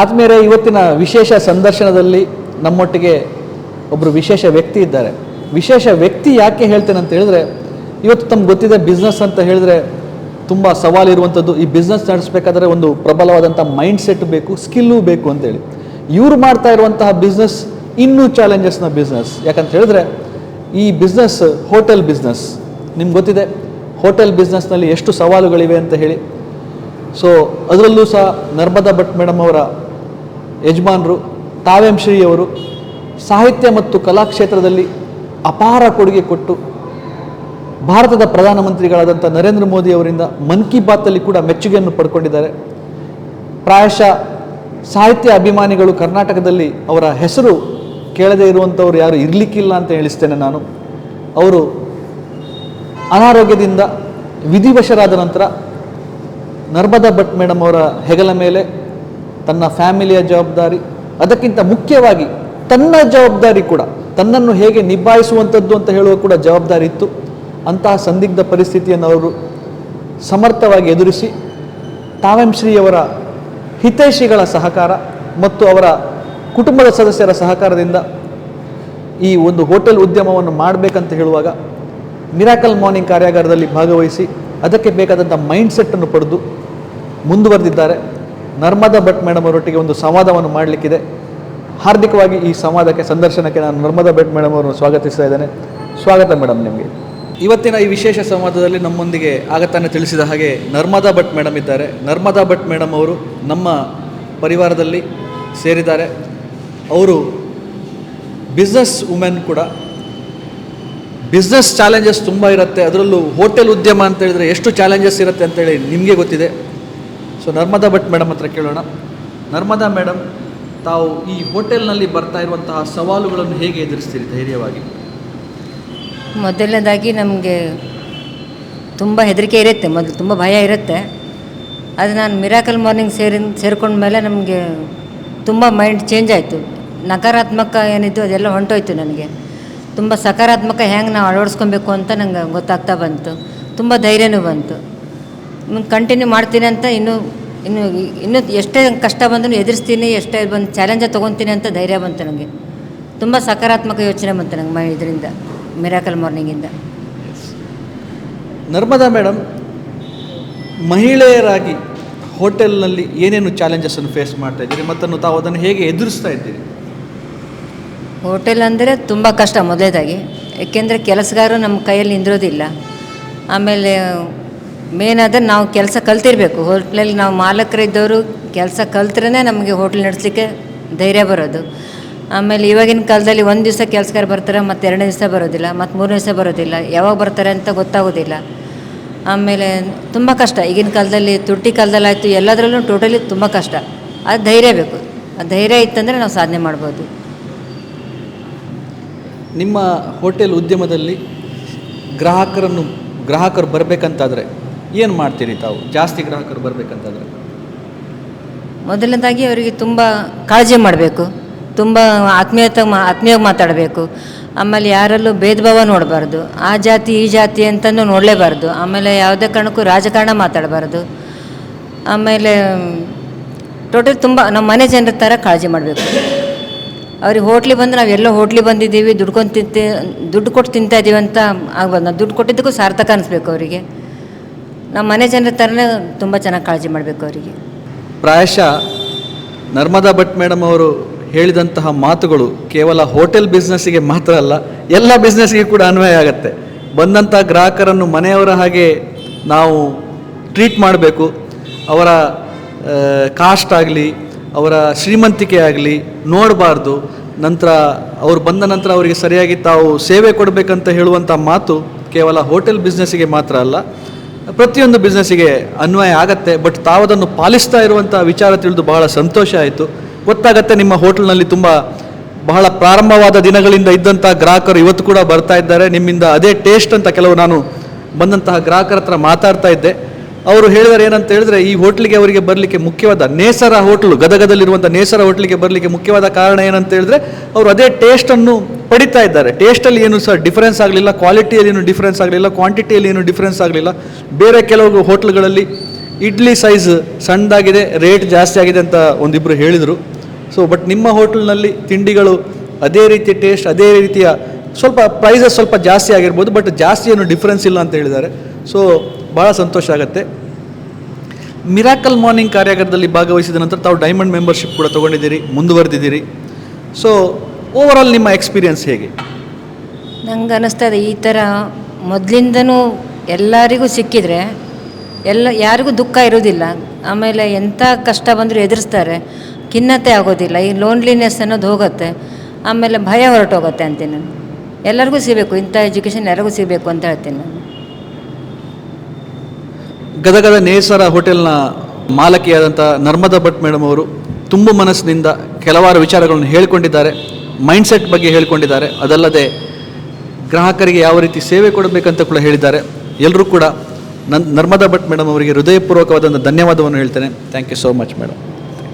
ಆದ್ಮೇಲೆ ಇವತ್ತಿನ ವಿಶೇಷ ಸಂದರ್ಶನದಲ್ಲಿ ನಮ್ಮೊಟ್ಟಿಗೆ ಒಬ್ಬರು ವಿಶೇಷ ವ್ಯಕ್ತಿ ಇದ್ದಾರೆ. ವಿಶೇಷ ವ್ಯಕ್ತಿ ಯಾಕೆ ಹೇಳ್ತೇನೆ ಅಂತ ಹೇಳಿದ್ರೆ, ಇವತ್ತು ತಮ್ಗೆ ಗೊತ್ತಿದೆ ಬಿಸ್ನೆಸ್ ಅಂತ ಹೇಳಿದ್ರೆ ತುಂಬ ಸವಾಲಿರುವಂಥದ್ದು ಈ ಬಿಸ್ನೆಸ್ ನಡೆಸಬೇಕಾದ್ರೆ ಒಂದು ಪ್ರಬಲವಾದಂಥ ಮೈಂಡ್ ಸೆಟ್ ಬೇಕು ಸ್ಕಿಲ್ಲು ಬೇಕು ಅಂತೇಳಿ. ಇವರು ಮಾಡ್ತಾ ಇರುವಂತಹ ಬಿಸ್ನೆಸ್ ಇನ್ನೂ ಚಾಲೆಂಜಸ್ನ ಬಿಸ್ನೆಸ್ ಯಾಕಂತ ಹೇಳಿದ್ರೆ, ಈ ಬಿಸ್ನೆಸ್ ಹೋಟೆಲ್ ಬಿಸ್ನೆಸ್ ನಿಮ್ಗೆ ಗೊತ್ತಿದೆ ಹೋಟೆಲ್ ಬಿಸ್ನೆಸ್ನಲ್ಲಿ ಎಷ್ಟು ಸವಾಲುಗಳಿವೆ ಅಂತ ಹೇಳಿ. ಸೊ ಅದರಲ್ಲೂ ಸಹ ನರ್ಮದಾ ಭಟ್ ಮೇಡಮ್ ಅವರ ಯಜಮಾನರು, ತಾವೆಂ ಶ್ರೀಯವರು, ಸಾಹಿತ್ಯ ಮತ್ತು ಕಲಾಕ್ಷೇತ್ರದಲ್ಲಿ ಅಪಾರ ಕೊಡುಗೆ ಕೊಟ್ಟು ಭಾರತದ ಪ್ರಧಾನಮಂತ್ರಿಗಳಾದಂಥ ನರೇಂದ್ರ ಮೋದಿ ಅವರಿಂದ ಮನ್ ಕಿ ಬಾತಲ್ಲಿ ಕೂಡ ಮೆಚ್ಚುಗೆಯನ್ನು ಪಡ್ಕೊಂಡಿದ್ದಾರೆ. ಪ್ರಾಯಶಃ ಸಾಹಿತ್ಯ ಅಭಿಮಾನಿಗಳು ಕರ್ನಾಟಕದಲ್ಲಿ ಅವರ ಹೆಸರು ಕೇಳದೇ ಇರುವಂಥವ್ರು ಯಾರು ಇರಲಿಕ್ಕಿಲ್ಲ ಅಂತ ಹೇಳಿಸ್ತೇನೆ ನಾನು. ಅವರು ಅನಾರೋಗ್ಯದಿಂದ ವಿಧಿವಶರಾದ ನಂತರ ನರ್ಮದಾ ಭಟ್ ಮೇಡಮ್ ಅವರ ಹೆಗಲ ಮೇಲೆ ತನ್ನ ಫ್ಯಾಮಿಲಿಯ ಜವಾಬ್ದಾರಿ, ಅದಕ್ಕಿಂತ ಮುಖ್ಯವಾಗಿ ತನ್ನ ಜವಾಬ್ದಾರಿ ಕೂಡ, ತನ್ನನ್ನು ಹೇಗೆ ನಿಭಾಯಿಸುವಂಥದ್ದು ಅಂತ ಹೇಳುವ ಕೂಡ ಜವಾಬ್ದಾರಿ ಇತ್ತು. ಅಂತಹ ಸಂದಿಗ್ಧ ಪರಿಸ್ಥಿತಿಯನ್ನು ಅವರು ಸಮರ್ಥವಾಗಿ ಎದುರಿಸಿ ತಾವೆಂ ಶ್ರೀಯವರ ಹಿತೈಷಿಗಳ ಸಹಕಾರ ಮತ್ತು ಅವರ ಕುಟುಂಬದ ಸದಸ್ಯರ ಸಹಕಾರದಿಂದ ಈ ಒಂದು ಹೋಟೆಲ್ ಉದ್ಯಮವನ್ನು ಮಾಡಬೇಕಂತ ಹೇಳುವಾಗ ಮಿರಾಕಲ್ ಮಾರ್ನಿಂಗ್ ಕಾರ್ಯಾಗಾರದಲ್ಲಿ ಭಾಗವಹಿಸಿ ಅದಕ್ಕೆ ಬೇಕಾದಂಥ ಮೈಂಡ್ಸೆಟ್ಟನ್ನು ಪಡೆದು ಮುಂದುವರೆದಿದ್ದಾರೆ. ನರ್ಮದಾ ಭಟ್ ಮೇಡಮ್ ಅವರೊಟ್ಟಿಗೆ ಒಂದು ಸಂವಾದವನ್ನು ಮಾಡಲಿಕ್ಕಿದೆ. ಹಾರ್ದಿಕವಾಗಿ ಈ ಸಂವಾದಕ್ಕೆ, ಸಂದರ್ಶನಕ್ಕೆ ನಾನು ನರ್ಮದಾ ಭಟ್ ಮೇಡಮ್ ಅವರನ್ನು ಸ್ವಾಗತಿಸ್ತಾ ಇದ್ದೇನೆ. ಸ್ವಾಗತ ಮೇಡಮ್ ನಿಮಗೆ. ಇವತ್ತಿನ ಈ ವಿಶೇಷ ಸಂವಾದದಲ್ಲಿ ನಮ್ಮೊಂದಿಗೆ ಆಗತಾನೆ ತಿಳಿಸಿದ ಹಾಗೆ ನರ್ಮದಾ ಭಟ್ ಮೇಡಮ್ ಇದ್ದಾರೆ. ನರ್ಮದಾ ಭಟ್ ಮೇಡಮ್ ಅವರು ನಮ್ಮ ಪರಿವಾರದಲ್ಲಿ ಸೇರಿದ್ದಾರೆ. ಅವರು ಬಿಸ್ನೆಸ್ ವುಮೆನ್ ಕೂಡ. ಬಿಸ್ನೆಸ್ ಚಾಲೆಂಜಸ್ ತುಂಬ ಇರುತ್ತೆ. ಅದರಲ್ಲೂ ಹೋಟೆಲ್ ಉದ್ಯಮ ಅಂತ ಹೇಳಿದ್ರೆ ಎಷ್ಟು ಚಾಲೆಂಜಸ್ ಇರುತ್ತೆ ಅಂತೇಳಿ ನಿಮಗೆ ಗೊತ್ತಿದೆ. ಸೊ ನರ್ಮದಾ ಭಟ್ ಮೇಡಮ್ ಹತ್ರ ಕೇಳೋಣ. ನರ್ಮದಾ ಮೇಡಮ್ ತಾವು ಈ ಹೋಟೆಲ್ನಲ್ಲಿ ಬರ್ತಾ ಇರುವಂತಹ ಸವಾಲುಗಳನ್ನು ಹೇಗೆ ಎದುರಿಸ್ತೀರಿ ಧೈರ್ಯವಾಗಿ? ಮೊದಲನೇದಾಗಿ ನಮಗೆ ತುಂಬ ಹೆದರಿಕೆ ಇರುತ್ತೆ, ಮೊದಲು ತುಂಬ ಭಯ ಇರುತ್ತೆ. ಆದರೆ ನಾನು ಮಿರಾಕಲ್ ಮಾರ್ನಿಂಗ್ ಸೇರಿ, ಸೇರ್ಕೊಂಡ ಮೇಲೆ ನಮಗೆ ತುಂಬ ಮೈಂಡ್ ಚೇಂಜ್ ಆಯಿತು. ನಕಾರಾತ್ಮಕ ಏನಿತ್ತು ಅದೆಲ್ಲ ಹೊಂಟೋಯ್ತು ನನಗೆ. ತುಂಬ ಸಕಾರಾತ್ಮಕ ಹೆಂಗೆ ನಾವು ಅಳವಡಿಸ್ಕೊಬೇಕು ಅಂತ ನಂಗೆ ಗೊತ್ತಾಗ್ತಾ ಬಂತು. ತುಂಬ ಧೈರ್ಯನೂ ಬಂತು. ಕಂಟಿನ್ಯೂ ಮಾಡ್ತೀನಿ ಅಂತ ಇನ್ನೂ ಇನ್ನು ಇನ್ನು ಎಷ್ಟೇ ಕಷ್ಟ ಬಂದರೂ ಎದುರಿಸ್ತೀನಿ ಎಷ್ಟೇ ಬಂದು ಚಾಲೆಂಜ ತೊಗೊತೀನಿ ಅಂತ ಧೈರ್ಯ ಬಂತು ನನಗೆ ತುಂಬ ಸಕಾರಾತ್ಮಕ ಯೋಚನೆ ಬಂತು ನಂಗೆ ಮ ಇದರಿಂದ ಮಿರಾಕಲ್ ಮಾರ್ನಿಂಗಿಂದ ನರ್ಮದಾ ಮೇಡಮ್ ಮಹಿಳೆಯರಾಗಿ ಹೋಟೆಲ್ನಲ್ಲಿ ಏನೇನು ಚಾಲೆಂಜಸ್ಸನ್ನು ಫೇಸ್ ಮಾಡ್ತಾ ಇದ್ದೀರಿ ಮತ್ತು ತಾವು ಅದನ್ನು ಹೇಗೆ ಎದುರಿಸ್ತಾ ಇದ್ದೀರಿ? ಹೋಟೆಲ್ ಅಂದರೆ ತುಂಬ ಕಷ್ಟ ಮೊದಲೇದಾಗಿ. ಏಕೆಂದರೆ ಕೆಲಸಗಾರರು ನಮ್ಮ ಕೈಯಲ್ಲಿ ನಿಂದಿರೋದಿಲ್ಲ ಆಮೇಲೆ ಮೇನ್ ಅದ ನಾವು ಕೆಲಸ ಕಲ್ತಿರ್ಬೇಕು. ಹೋಟ್ಲಲ್ಲಿ ನಾವು ಮಾಲಕರಿದ್ದವರು ಕೆಲಸ ಕಲ್ತ್ರೇ ನಮಗೆ ಹೋಟ್ಲ್ ನಡೆಸಲಿಕ್ಕೆ ಧೈರ್ಯ ಬರೋದು. ಆಮೇಲೆ ಇವಾಗಿನ ಕಾಲದಲ್ಲಿ ಒಂದು ದಿವಸ ಕೆಲಸಗಾರ ಬರ್ತಾರೆ, ಮತ್ತು ಎರಡನೇ ದಿವಸ ಬರೋದಿಲ್ಲ, ಮತ್ತು ಮೂರನೇ ದಿವಸ ಬರೋದಿಲ್ಲ, ಯಾವಾಗ ಬರ್ತಾರೆ ಅಂತ ಗೊತ್ತಾಗೋದಿಲ್ಲ. ಆಮೇಲೆ ತುಂಬ ಕಷ್ಟ. ಈಗಿನ ಕಾಲದಲ್ಲಿ ತುಟ್ಟಿ ಕಾಲದಲ್ಲಿ ಆಯಿತು ಎಲ್ಲದರಲ್ಲೂ ಟೋಟಲಿ ತುಂಬ ಕಷ್ಟ. ಅದು ಧೈರ್ಯ ಬೇಕು. ಆ ಧೈರ್ಯ ಇತ್ತಂದರೆ ನಾವು ಸಾಧನೆ ಮಾಡ್ಬೋದು. ನಿಮ್ಮ ಹೋಟೆಲ್ ಉದ್ಯಮದಲ್ಲಿ ಗ್ರಾಹಕರನ್ನು, ಗ್ರಾಹಕರು ಬರಬೇಕಂತಾದರೆ ಏನು ಮಾಡ್ತೀರಿ ತಾವು? ಜಾಸ್ತಿ ಗ್ರಾಹಕರು ಬರಬೇಕಂತಂದ್ರೆ? ಮೊದಲನೇದಾಗಿ ಅವರಿಗೆ ತುಂಬ ಕಾಳಜಿ ಮಾಡಬೇಕು. ತುಂಬ ಆತ್ಮೀಯತೆ ಆತ್ಮೀಯವಾಗಿ ಮಾತಾಡಬೇಕು. ಆಮೇಲೆ ಯಾರಲ್ಲೂ ಭೇದ ಭಾವ ನೋಡಬಾರ್ದು. ಆ ಜಾತಿ, ಈ ಜಾತಿ ಅಂತಲೂ ನೋಡಲೇಬಾರ್ದು. ಆಮೇಲೆ ಯಾವುದೇ ಕಾರಣಕ್ಕೂ ರಾಜಕಾರಣ ಮಾತಾಡಬಾರ್ದು. ಆಮೇಲೆ, ಟೋಟಲ್ ತುಂಬ ನಮ್ಮ ಮನೆ ಜನರ ಥರ ಕಾಳಜಿ ಮಾಡಬೇಕು. ಅವ್ರಿಗೆ ಹೋಟ್ಲಿಗೆ ಬಂದು ನಾವು ಎಲ್ಲೋ ಹೋಟ್ಲಿಗೆ ಬಂದಿದ್ದೀವಿ, ದುಡ್ಕೊಂಡು ತಿಂತಿ, ದುಡ್ಡು ಕೊಟ್ಟು ತಿಂತಾ ಇದ್ದೀವಿ ಅಂತ ಆಗ್ಬೋದು ನಾವು ದುಡ್ಡು ಕೊಟ್ಟಿದ್ದಕ್ಕೂ ಸಾರ್ಥಕ ಅನಿಸ್ಬೇಕು ಅವರಿಗೆ. ನಮ್ಮ ಮನೆ ಜನರ ಥರನೇ ತುಂಬ ಚೆನ್ನಾಗಿ ಕಾಳಜಿ ಮಾಡಬೇಕು ಅವರಿಗೆ. ಪ್ರಾಯಶಃ ನರ್ಮದಾ ಭಟ್ ಮೇಡಮ್ ಅವರು ಹೇಳಿದಂತಹ ಮಾತುಗಳು ಕೇವಲ ಹೋಟೆಲ್ ಬಿಸ್ನೆಸ್ಸಿಗೆ ಮಾತ್ರ ಅಲ್ಲ, ಎಲ್ಲ ಬಿಸ್ನೆಸ್ಗೆ ಕೂಡ ಅನ್ವಯ ಆಗುತ್ತೆ. ಬಂದಂಥ ಗ್ರಾಹಕರನ್ನು ಮನೆಯವರ ಹಾಗೆ ನಾವು ಟ್ರೀಟ್ ಮಾಡಬೇಕು. ಅವರ ಕಾಸ್ಟ್ ಆಗಲಿ, ಅವರ ಶ್ರೀಮಂತಿಕೆ ಆಗಲಿ ನೋಡಬಾರ್ದು. ನಂತರ ಅವರು ಬಂದ ನಂತರ ಅವರಿಗೆ ಸರಿಯಾಗಿ ತಾವು ಸೇವೆ ಕೊಡಬೇಕಂತ ಹೇಳುವಂಥ ಮಾತು ಕೇವಲ ಹೋಟೆಲ್ ಬಿಸ್ನೆಸ್ಸಿಗೆ ಮಾತ್ರ ಅಲ್ಲ ಪ್ರತಿಯೊಂದು ಬಿಸ್ನೆಸ್ಸಿಗೆ ಅನ್ವಯ ಆಗತ್ತೆ ಬಟ್ ತಾವದನ್ನು ಪಾಲಿಸ್ತಾ ಇರುವಂಥ ವಿಚಾರ ತಿಳಿದು ಬಹಳ ಸಂತೋಷ ಆಯಿತು. ಗೊತ್ತಾಗತ್ತೆ ನಿಮ್ಮ ಹೋಟೆಲ್ನಲ್ಲಿ ತುಂಬ ಬಹಳ ಪ್ರಾರಂಭವಾದ ದಿನಗಳಿಂದ ಇದ್ದಂಥ ಗ್ರಾಹಕರು ಇವತ್ತು ಕೂಡ ಬರ್ತಾ ಇದ್ದಾರೆ. ನಿಮ್ಮಿಂದ ಅದೇ ಟೇಸ್ಟ್ ಅಂತ ಕೆಲವು ನಾನು ಬಂದಂತಹ ಗ್ರಾಹಕರ ಹತ್ರ ಮಾತಾಡ್ತಾ ಇದ್ದೆ. ಅವರು ಹೇಳಿದರೆ ಏನಂತ ಹೇಳಿದ್ರೆ, ಈ ಹೋಟ್ಲಿಗೆ ಅವರಿಗೆ ಬರಲಿಕ್ಕೆ ಮುಖ್ಯವಾದ ನೇಸರ ಹೋಟ್ಲು ಗದಗದಲ್ಲಿರುವಂಥ ನೇಸರ ಹೋಟ್ಲಿಗೆ ಬರಲಿಕ್ಕೆ ಮುಖ್ಯವಾದ ಕಾರಣ ಏನಂತ ಹೇಳಿದ್ರೆ, ಅವರು ಅದೇ ಟೇಸ್ಟನ್ನು ಪಡಿತಾ ಇದ್ದಾರೆ. ಟೇಸ್ಟಲ್ಲಿ ಏನು ಸಹ ಡಿಫರೆನ್ಸ್ ಆಗಲಿಲ್ಲ ಕ್ವಾಲಿಟಿಯಲ್ಲಿ ಏನು ಡಿಫರೆನ್ಸ್ ಆಗಲಿಲ್ಲ ಕ್ವಾಂಟಿಟಿಯಲ್ಲಿ ಏನು ಡಿಫರೆನ್ಸ್ ಆಗಲಿಲ್ಲ. ಬೇರೆ ಕೆಲವು ಹೋಟ್ಲ್ಗಳಲ್ಲಿ ಇಡ್ಲಿ ಸೈಜ್ ಸಣ್ಣದಾಗಿದೆ ರೇಟ್ ಜಾಸ್ತಿ ಆಗಿದೆ ಅಂತ ಒಂದಿಬ್ಬರು ಹೇಳಿದರು. ಸೊ ಬಟ್ ನಿಮ್ಮ ಹೋಟೆಲ್ನಲ್ಲಿ ತಿಂಡಿಗಳು ಅದೇ ರೀತಿಯ ಟೇಸ್ಟ್ ಅದೇ ರೀತಿಯ ಸ್ವಲ್ಪ ಪ್ರೈಸಸ್ ಸ್ವಲ್ಪ ಜಾಸ್ತಿ ಆಗಿರ್ಬೋದು ಬಟ್ ಜಾಸ್ತಿ ಏನು ಡಿಫ್ರೆನ್ಸ್ ಇಲ್ಲ ಅಂತ ಹೇಳಿದ್ದಾರೆ. ಸೊ ಭಾಳ ಸಂತೋಷ ಆಗುತ್ತೆ. ಮಿರಾಕಲ್ ಮಾರ್ನಿಂಗ್ ಕಾರ್ಯಾಗಾರದಲ್ಲಿ ಭಾಗವಹಿಸಿದ ನಂತರ ತಾವು ಡೈಮಂಡ್ ಮೆಂಬರ್ಶಿಪ್ ಕೂಡ ತೊಗೊಂಡಿದ್ದೀರಿ, ಮುಂದುವರೆದಿದ್ದೀರಿ. ಸೊ ಓವರಾಲ್ ನಿಮ್ಮ ಎಕ್ಸ್ಪೀರಿಯನ್ಸ್ ಹೇಗೆ? ನಂಗೆ ಅನ್ನಿಸ್ತದೆ ಈ ಥರ ಮೊದಲಿಂದನೂ ಎಲ್ಲರಿಗೂ ಸಿಕ್ಕಿದರೆ ಎಲ್ಲ ಯಾರಿಗೂ ದುಃಖ ಇರೋದಿಲ್ಲ ಆಮೇಲೆ ಎಂಥ ಕಷ್ಟ ಬಂದರೂ ಎದುರಿಸ್ತಾರೆ. ಖಿನ್ನತೆ ಆಗೋದಿಲ್ಲ ಈ ಲೋನ್ಲಿನೆಸ್ ಅನ್ನೋದು ಹೋಗುತ್ತೆ. ಆಮೇಲೆ ಭಯ ಹೊರಟೋಗುತ್ತೆ ಅಂತೀನಿ ನಾನು. ಎಲ್ಲರಿಗೂ ಸಿಗಬೇಕು ಇಂಥ ಎಜುಕೇಷನ್ ಎಲ್ಲರಿಗೂ ಸಿಗಬೇಕು ಅಂತ ಹೇಳ್ತೀನಿ ನಾನು. ಗದಗದ ನೇಸರ ಹೋಟೆಲ್ನ ಮಾಲಕಿಯಾದಂಥ ನರ್ಮದಾ ಭಟ್ ಮೇಡಮ್ ಅವರು ತುಂಬ ಮನಸ್ಸಿನಿಂದ ಕೆಲವಾರು ವಿಚಾರಗಳನ್ನು ಹೇಳಿಕೊಂಡಿದ್ದಾರೆ. ಮೈಂಡ್ಸೆಟ್ ಬಗ್ಗೆ ಹೇಳಿಕೊಂಡಿದ್ದಾರೆ. ಅದಲ್ಲದೆ ಗ್ರಾಹಕರಿಗೆ ಯಾವ ರೀತಿ ಸೇವೆ ಕೊಡಬೇಕಂತ ಕೂಡ ಹೇಳಿದ್ದಾರೆ. ಎಲ್ಲರೂ ಕೂಡ ನನ್ನ ನರ್ಮದಾ ಭಟ್ ಮೇಡಮ್ ಅವರಿಗೆ ಹೃದಯಪೂರ್ವಕವಾದಂಥ ಧನ್ಯವಾದವನ್ನು ಹೇಳ್ತೇನೆ. Thank you so much madam